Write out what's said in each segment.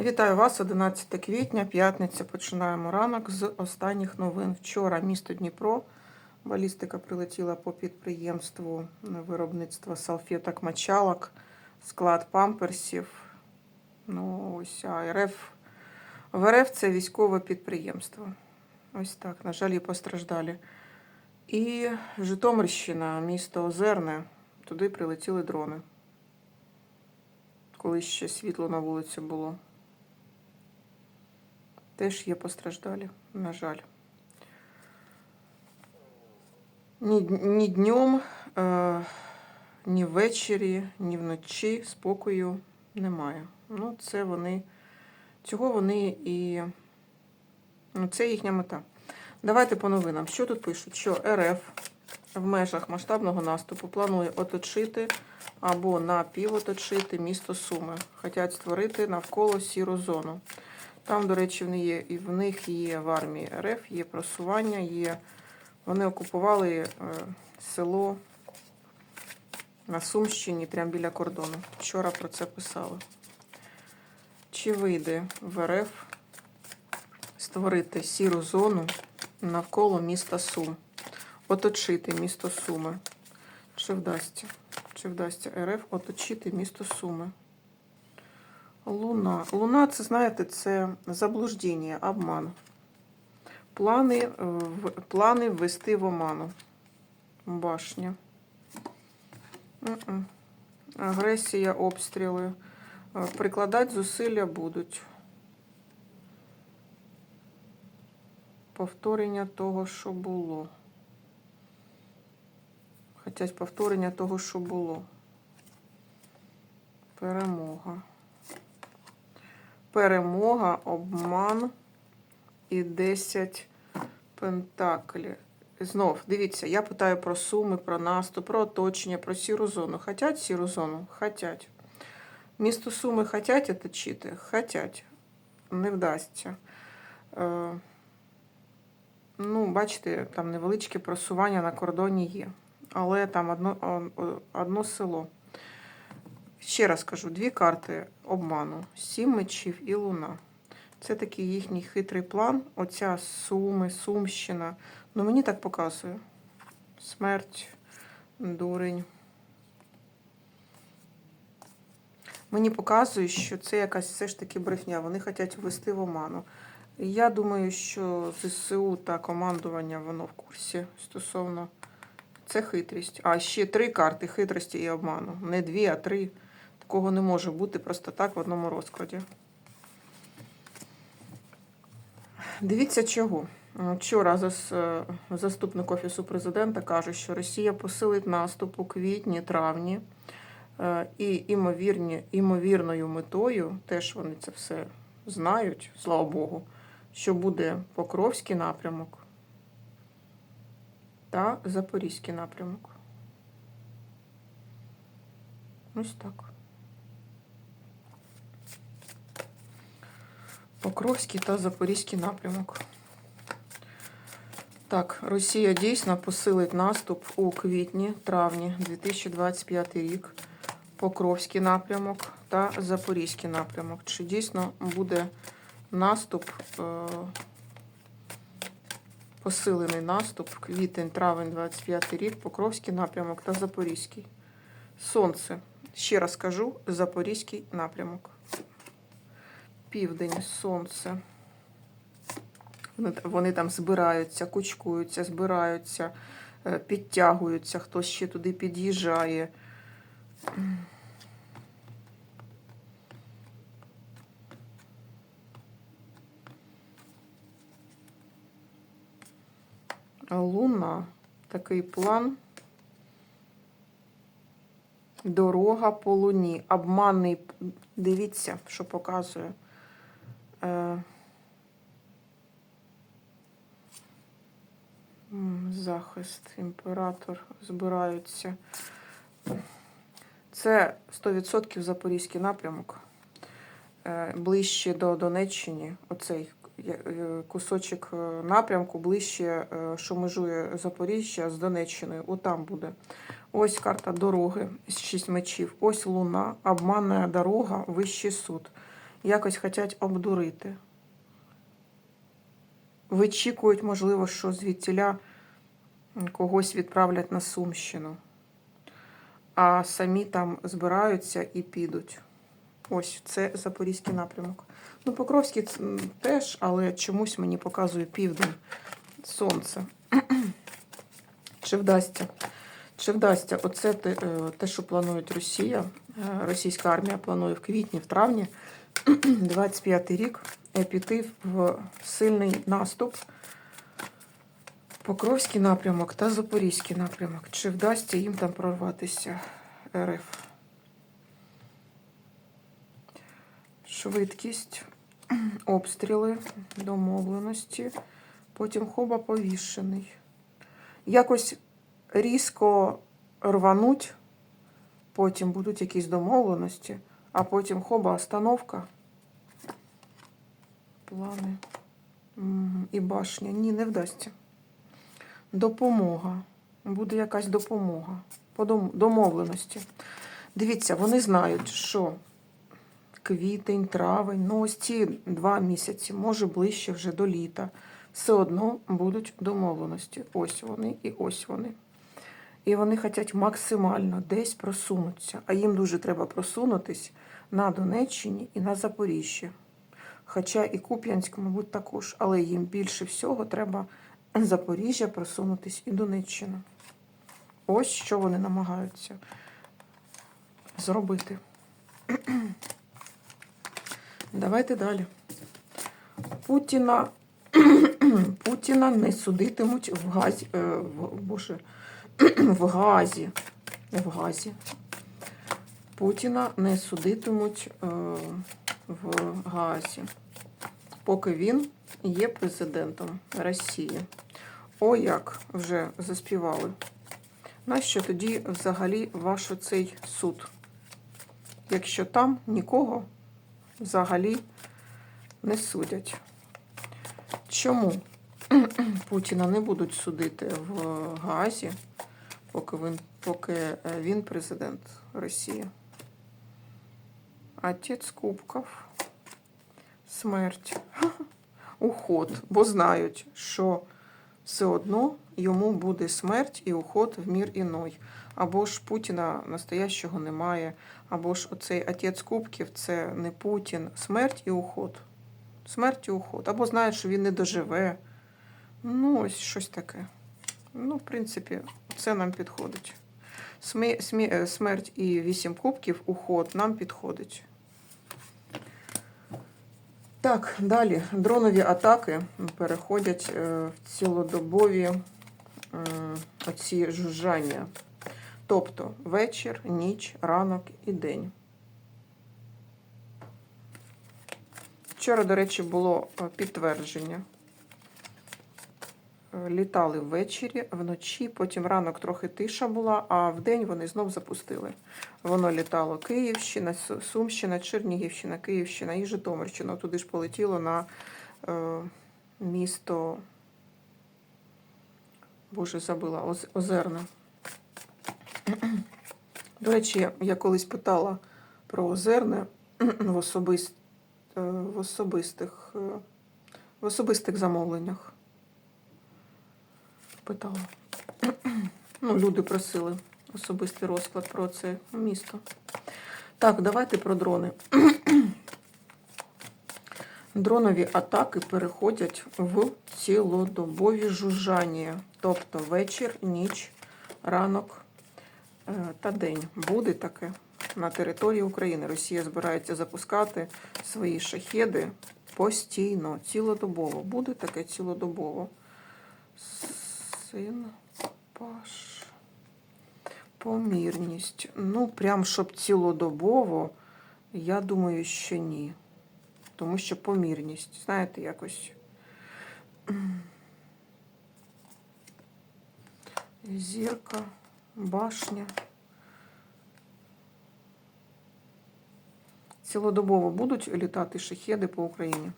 Вітаю вас, 11 квітня, п'ятниця. Починаємо ранок з останніх новин. Вчора місто Дніпро. Балістика прилетіла по підприємству виробництва салфеток мочалок, склад памперсів. Ну, ось а РФ. В РФ це військове підприємство. Ось так, на жаль, і постраждалі. І Житомирщина, місто Озерне. Туди прилетіли дрони. Коли ще світло на вулиці було. Теж є постраждалі, на жаль. Ні, ні днем, е, ні ввечері, ні вночі спокою немає. Ну, це вони, цього вони і. Ну, це їхня мета. Давайте по новинам. Що тут пишуть? Що РФ в межах масштабного наступу планує оточити або напівоточити місто Суми. Хотять створити навколо сіру зону. Там, до речі, в них є, і в них є в армії РФ, є просування, є. Вони окупували е, село на Сумщині, прямо біля кордону. Вчора про це писали. Чи вийде в РФ створити сіру зону навколо міста Сум? Оточити місто Суми. Чи вдасться? Чи вдасться РФ оточити місто Суми? Луна. Луна, це, знаєте, це заблуждення, обман. Плани, е, плани ввести в оману. Башня. Агресія, обстріли. Е, Прикладати зусилля будуть. Повторення того, що було. Хотять повторення того, що було. Перемога. Перемога, обман і 10 пентаклів. Знов, дивіться, я питаю про суми, про наступ, про оточення, про сіру зону. Хотять сіру зону? Хотять. Місто Суми хотять оточити? Хотять. Не вдасться. Е, ну, бачите, там невеличке просування на кордоні є. Але там одно, одно село. Ще раз кажу, дві карти обману: сім мечів і луна. Це такий їхній хитрий план. Оця суми, сумщина. Ну мені так показує. Смерть, дурень. Мені показує, що це якась все ж таки брехня. Вони хочуть ввести в оману. Я думаю, що ЗСУ та командування воно в курсі стосовно. Це хитрість. А ще три карти хитрості і обману. Не дві, а три. Такого не може бути просто так в одному розкладі. Дивіться чого. Вчора е, заступник Офісу президента каже, що Росія посилить наступ у квітні, травні. Е, І імовірні, імовірною метою, теж вони це все знають, слава Богу, що буде Покровський напрямок та Запорізький напрямок. Ось так. Покровський та Запорізький напрямок. Так, Росія дійсно посилить наступ у квітні-травні 2025 рік. Покровський напрямок та Запорізький напрямок. Чи дійсно буде наступ, е, посилений наступ квітень-травень 25 рік, Покровський напрямок та Запорізький. Сонце. Ще раз кажу, Запорізький напрямок. Південь, сонце. Вони, там збираються, кучкуються, збираються, е, підтягуються, хтось ще туди під'їжджає. Луна. Такий план. Дорога по луні. Обманний. Дивіться, що показує. Е, Захист, імператор збираються. Це 100% Запорізький напрямок. Е, Ближче до Донеччини. Оцей е, кусочок напрямку ближче, що межує Запоріжжя з Донеччиною. Отам буде. Ось карта дороги з шість мечів. Ось луна, обманна дорога, вищий суд. Якось хочуть обдурити. Вичікують, можливо, що звідтіля когось відправлять на Сумщину, а самі там збираються і підуть. Ось це Запорізький напрямок. Ну, Покровський теж, але чомусь мені показує південь сонце. Чи вдасться? Чи вдасться оце те, е, що планує Росія? Е, Російська армія планує в квітні, в травні 25 рік е, піти в сильний наступ. Покровський напрямок та Запорізький напрямок. Чи вдасться їм там прорватися РФ? Швидкість, обстріли, домовленості, потім хоба повішений. Якось різко рвануть, потім будуть якісь домовленості, а потім хоба остановка. Плани. І башня. Ні, не вдасться. Допомога. Буде якась допомога. По домовленості. Дивіться, вони знають, що квітень, травень, ну ось ці два місяці, може ближче вже до літа. Все одно будуть домовленості. Ось вони і ось вони. І вони хочуть максимально десь просунутися. А їм дуже треба просунутись на Донеччині і на Запоріжжі. Хоча і Куп'янськ, мабуть, також. Але їм більше всього треба Запоріжжя просунутись і Донеччина. Ось що вони намагаються зробити. Давайте далі. Путіна, Путіна не судитимуть в газі. Е, боже, в газі. В газі. Путіна не судитимуть е, в газі, поки він є президентом Росії. О, як вже заспівали. Нащо тоді взагалі ваш оцей суд? Якщо там нікого взагалі не судять. Чому Путіна не будуть судити в Газі, поки він, поки е, він президент Росії? Отець Кубков. Смерть. Уход. Бо знають, що все одно йому буде смерть і уход в мір іной. Або ж Путіна настоящого немає, або ж оцей отець Кубків це не Путін. Смерть і уход. Смерть і уход. Або знають, що він не доживе. Ну, ось щось таке. Ну, в принципі, це нам підходить. Смерть і вісім кубків, уход нам підходить. Так, далі. Дронові атаки переходять е, в цілодобові оці жужжання. Тобто вечір, ніч, ранок і день. Вчора, до речі, було е, підтвердження. Літали ввечері, вночі, потім ранок трохи тиша була, а вдень вони знов запустили. Воно літало Київщина, Сумщина, Чернігівщина, Київщина і Житомирщина. Туди ж полетіло на е, місто. Боже, забула, Оз- Озерне. До речі, я- колись питала про Озерне в, е, особистих, е, в особистих замовленнях. Питала. Ну, люди просили особистий розклад про це місто. Так, давайте про дрони. Дронові атаки переходять в цілодобові жужжання, тобто вечір, ніч, ранок е, та день. Буде таке на території України. Росія збирається запускати свої шахеди постійно, цілодобово. Буде таке цілодобово. Син Паш. Помірність. Ну, прям щоб цілодобово, я думаю, що ні. Тому що помірність, знаєте, якось. Зірка, башня. Цілодобово будуть літати шахеди по Україні.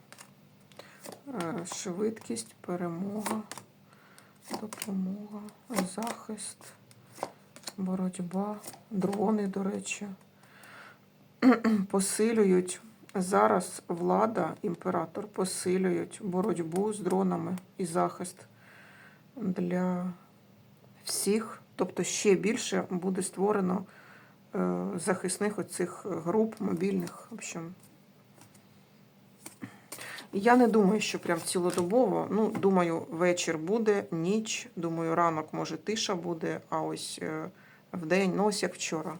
Е, Швидкість, перемога, допомога, захист, боротьба, дрони, до речі, посилюють зараз влада, імператор посилюють боротьбу з дронами і захист для всіх. Тобто ще більше буде створено е, захисних оцих груп мобільних. В общем. Я не думаю, що прям цілодобово. Ну, думаю, вечір буде, ніч. Думаю, ранок, може, тиша буде, а ось е, вдень, ну ось як вчора.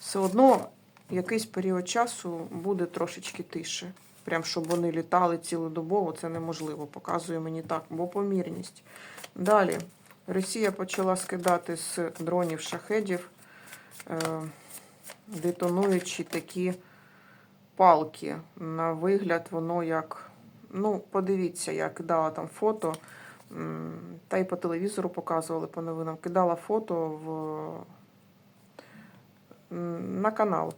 Все одно якийсь період часу буде трошечки тише. Прям щоб вони літали цілодобово, це неможливо. Показує мені так, бо помірність. Далі. Росія почала скидати з дронів шахедів, е, детонуючи такі палки. На вигляд, воно як. Ну, подивіться, я кидала там фото, та й по телевізору показували по новинам. Кидала фото в, на канал.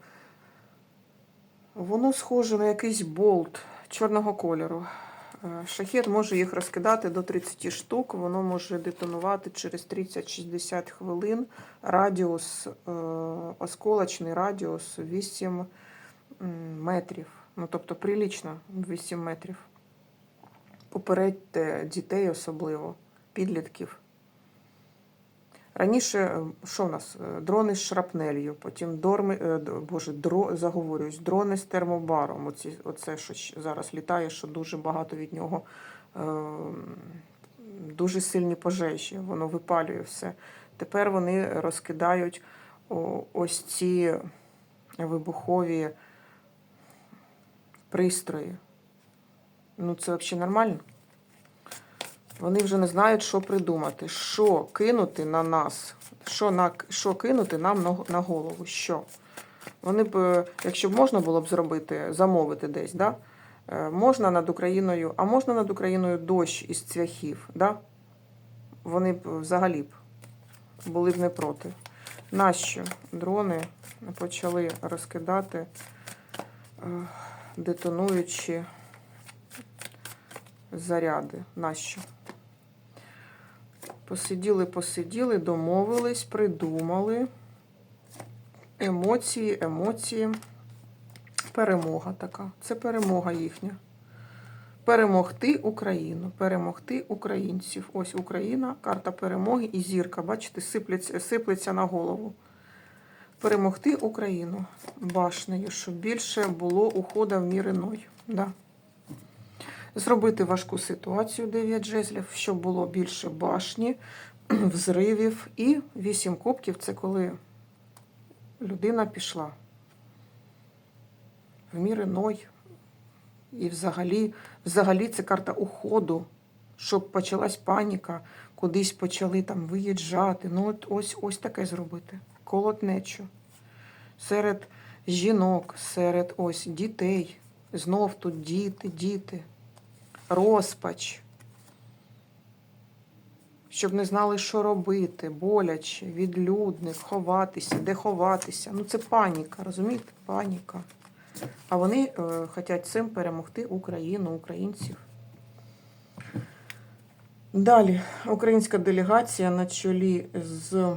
Воно схоже на якийсь болт чорного кольору. Е, Шахет може їх розкидати до 30 штук, воно може детонувати через 30-60 хвилин. Радіус, е, осколочний радіус 8 метрів. Ну, тобто прилічно 8 метрів. Попередьте дітей особливо, підлітків. Раніше, е, що в нас? Е, Дрони з шрапнелью, потім дорми, е, боже, дро, заговорююсь, дрони з термобаром. Оці, оце, що зараз літає, що дуже багато від нього е, дуже сильні пожежі, воно випалює все. Тепер вони розкидають ось ці вибухові пристрої. Ну, це взагалі нормально. Вони вже не знають, що придумати, що кинути на нас, що, на, що кинути нам на, голову. Що? Вони б, якщо б можна було б зробити, замовити десь, да? Е, можна над Україною, а можна над Україною дощ із цвяхів, да? вони б взагалі б були б не проти. Нащо дрони почали розкидати, е, детонуючи заряди? Нащо? Посиділи, посиділи, домовились, придумали. Емоції, емоції. Перемога така. Це перемога їхня. Перемогти Україну, перемогти українців. Ось Україна, карта перемоги і зірка. Бачите, сиплеться, сиплеться на голову. Перемогти Україну башнею, щоб більше було ухода в мір іной. Да. Зробити важку ситуацію 9 жезлів, щоб було більше башні, взривів. І 8 кубків це коли людина пішла в мір іной. І взагалі, взагалі це карта уходу, щоб почалась паніка, кудись почали там виїжджати. Ну, от ось ось таке зробити. Колотнечу. Серед жінок, серед ось дітей. Знов тут діти, діти. Розпач. Щоб не знали, що робити, боляче, відлюдник, ховатися, де ховатися. Ну це паніка, розумієте? Паніка. А вони е, хочуть цим перемогти Україну, українців. Далі українська делегація на чолі з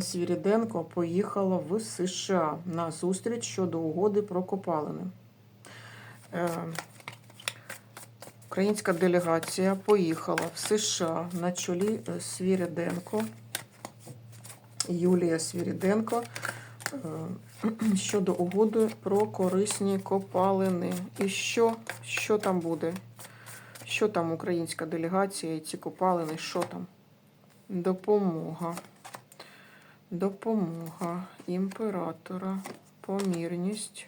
Свіріденко поїхала в США на зустріч щодо угоди про копалини. Е, Українська делегація поїхала в США на чолі е, Свіріденко, Юлія Свіріденко е, щодо угоди про корисні копалини. І що, що там буде? Що там українська делегація і ці копалини? Що там? Допомога. Допомога імператора, помірність.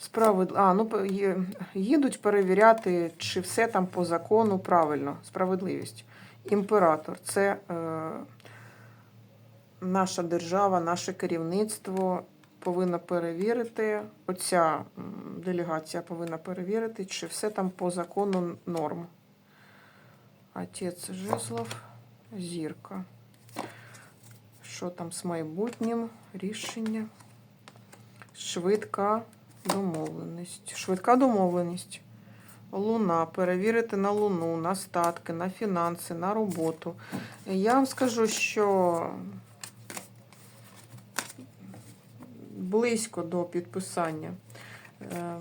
Справед... А, ну, їдуть перевіряти, чи все там по закону правильно, справедливість. Імператор це е, наша держава, наше керівництво повинно перевірити, оця делегація повинна перевірити, чи все там по закону норм. Отець Жезлов, зірка. Що там з майбутнім? Рішення. Швидка домовленість. Швидка домовленість. Луна. Перевірити на луну, на статки, на фінанси, на роботу. Я вам скажу, що близько до підписання. Е,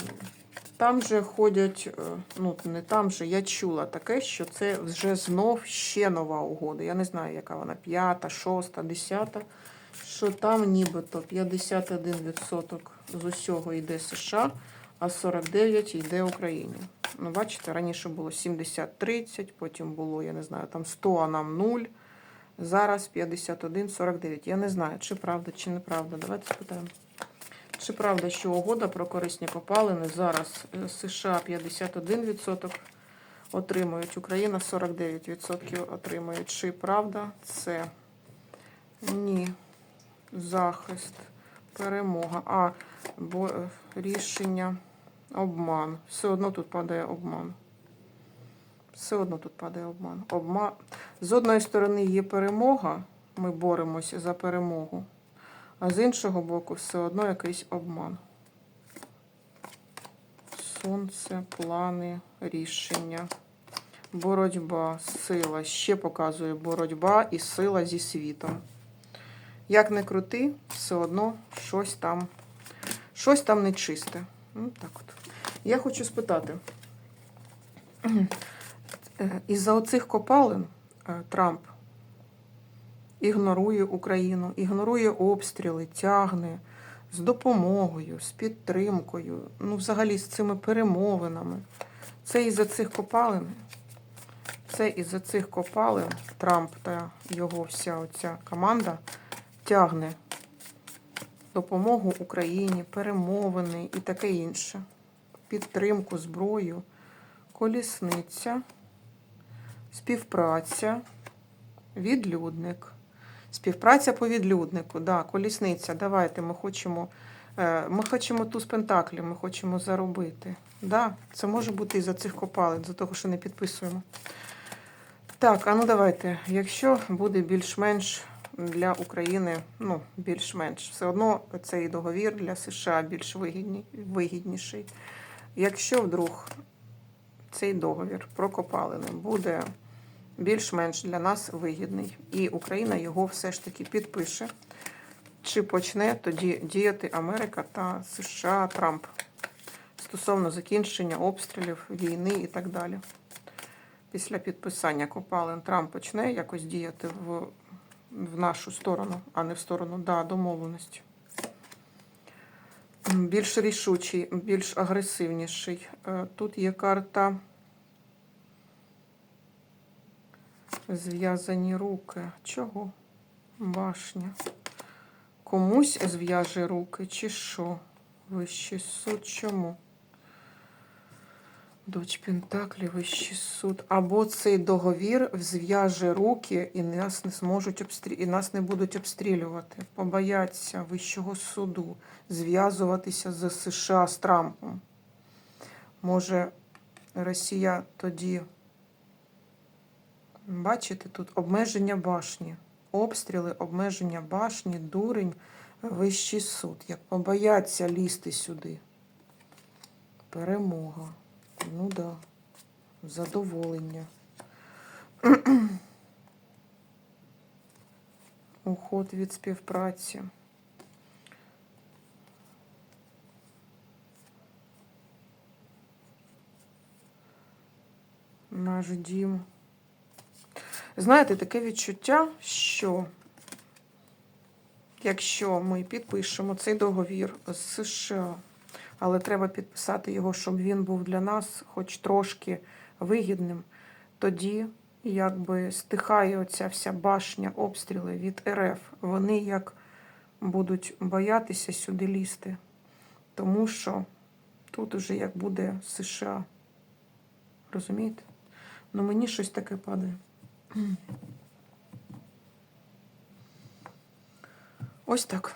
Там же ходять, е, ну не там же, я чула таке, що це вже знов ще нова угода. Я не знаю, яка вона, п'ята, шоста, десята. Що там нібито 51% з усього йде США, а 49% йде Україні. Ну, бачите, раніше було 70-30, потім було, я не знаю, там 100, а нам 0. Зараз 51-49. Я не знаю, чи правда, чи неправда. Давайте спитаємо. Чи правда, що угода про корисні копалини зараз е, США 51% отримують, Україна 49% отримує. Чи правда це? Ні. Захист, перемога. А, бо е, рішення, обман. Все одно тут падає обман. Все одно тут падає обман. Обман. З одної сторони є перемога, ми боремося за перемогу. А з іншого боку, все одно якийсь обман. Сонце, плани, рішення, боротьба, сила. Ще показує боротьба і сила зі світом. Як не крути, все одно щось там, щось там нечисте. Ну, так от. Я хочу спитати. Із-за оцих копалин е, Трамп ігнорує Україну, ігнорує обстріли, тягне з допомогою, з підтримкою, ну, взагалі з цими перемовинами. Це із-за цих копалин. Це із-за цих копалин Трамп та його вся оця команда тягне допомогу Україні, перемовини і таке інше. Підтримку, зброю, колісниця, співпраця, відлюдник. Співпраця по відлюднику, да, колісниця. Давайте ми хочемо. е, Ми хочемо ту з пентаклів, ми хочемо заробити. Да, це може бути і за цих копалин, за того, що не підписуємо. Так, а ну давайте. Якщо буде більш-менш для України, ну, більш-менш, все одно цей договір для США більш вигідні, вигідніший. Якщо вдруг цей договір про копалини буде більш-менш для нас вигідний, і Україна його все ж таки підпише, чи почне тоді діяти Америка та США Трамп стосовно закінчення обстрілів, війни і так далі. Після підписання копалин Трамп почне якось діяти в, в нашу сторону, а не в сторону да, домовленості. Більш рішучий, більш агресивніший. Е, Тут є карта зв'язані руки. Чого? Башня. Комусь зв'яже руки, чи що? Вищий суд чому? Доч Пентаклі, Вищий суд. Або цей договір зв'яже руки і нас не зможуть обстрі... і нас не будуть обстрілювати. Побояться Вищого суду зв'язуватися з США з Трампом. Може, Росія тоді. Бачите, тут обмеження башні. Обстріли, обмеження башні, дурень, Вищий суд. Як побояться лізти сюди. Перемога. Ну да. Задоволення. Уход від співпраці. Наш дім. Знаєте, таке відчуття, що якщо ми підпишемо цей договір з США, але треба підписати його, щоб він був для нас хоч трошки вигідним, тоді якби стихає оця вся башня обстріли від РФ. Вони як будуть боятися сюди лізти, тому що тут уже як буде США. Розумієте? Ну мені щось таке падає. Ось так.